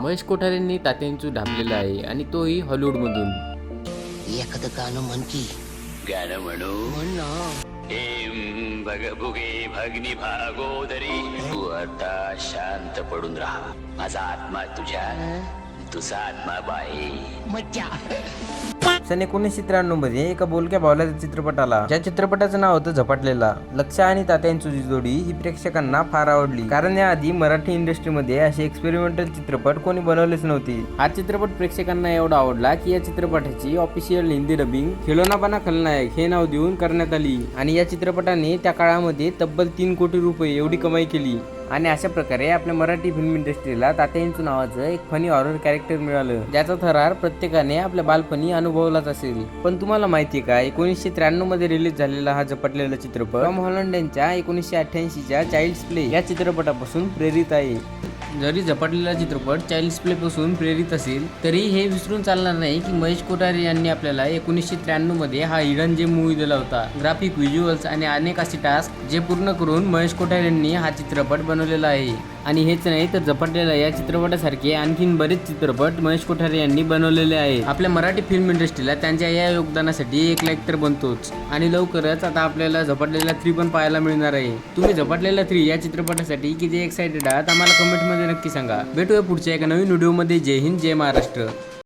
महेश कोठारेंनी तात्यांचू ढापलेला आहे आणि तोही हॉलिवूडमधून. एखादं गाणं म्हण की. गाणं म्हणू? म्हण भगनी भागोदरी. तू आता शांत पडून राहा. माझा आत्मा तुझ्या तुझा आत्मा मज्जा. सन एकोणीसशे त्र्याण्णवमध्ये एका बोलक्या भावल्याचा चित्रपट आला ज्या चित्रपटाचं नाव होतं झपाटलेला लक्ष आणि तात्यांची जोडी ही प्रेक्षकांना फार आवडली. कारण याआधी मराठी इंडस्ट्रीमध्ये असे एक्सपेरिमेंटल चित्रपट कोणी बनवलेच नव्हते. हा चित्रपट प्रेक्षकांना एवढा आवडला की या चित्रपटाची ऑफिशियल हिंदी डबिंग खिलोनापणा खलनायक हे नाव देऊन करण्यात आली. आणि या चित्रपटाने त्या काळामध्ये तब्बल तीन कोटी रुपये एवढी कमाई केली. आणि अशा प्रकारे आपल्या मराठी फिल्म इंडस्ट्रीला तात्यांचू नावाचं एक फनी हॉरर कॅरेक्टर मिळालं. ज्याचा थरार प्रत्येकाने आपल्या बालपणी अनुभवलाच असेल. पण तुम्हाला माहिती का एकोणीसशे त्र्याण्णवमध्ये रिलीज झालेला हा झपटलेला चित्रपट टॉम हॉलंड यांच्या एकोणीसशे अठ्ठ्याऐंशीच्या चाइल्ड्स प्ले या चित्रपटापासून प्रेरित आहे. जरी झपाटलेला चित्रपट चाइल्ड प्ले प्रेरित असेल तरी हे विसरून चालणार नाही की महेश कोठारे यांनी आपल्याला एकोणीसशे त्र्याण्णवमध्ये हा हिडन जे मूवी दिला होता ग्राफिक व्हिज्युअल्स आणि अनेक असे टास्क जे पूर्ण करून महेश कोठारे यांनी हा चित्रपट बनवलेला आहे. आणि हेच नाही तर झपाटलेला या चित्रपटासारखे आणखीन बरेच चित्रपट महेश कोठारे यांनी बनवलेले आहेत. आपल्या मराठी फिल्म इंडस्ट्रीला त्यांच्या या योगदानासाठी एक लाईक तर बनतोच. आणि लवकरच आता आपल्याला झपाटलेला थ्री पण पाहायला मिळणार आहे. तुम्ही झपाटलेला थ्री या चित्रपटासाठी किती एक्सायटेड आहात? आम्हाला कमेंटमध्ये नक्की सांगा. भेटूया पुढच्या एका नवीन व्हिडिओमध्ये जय हिंद जय महाराष्ट्र.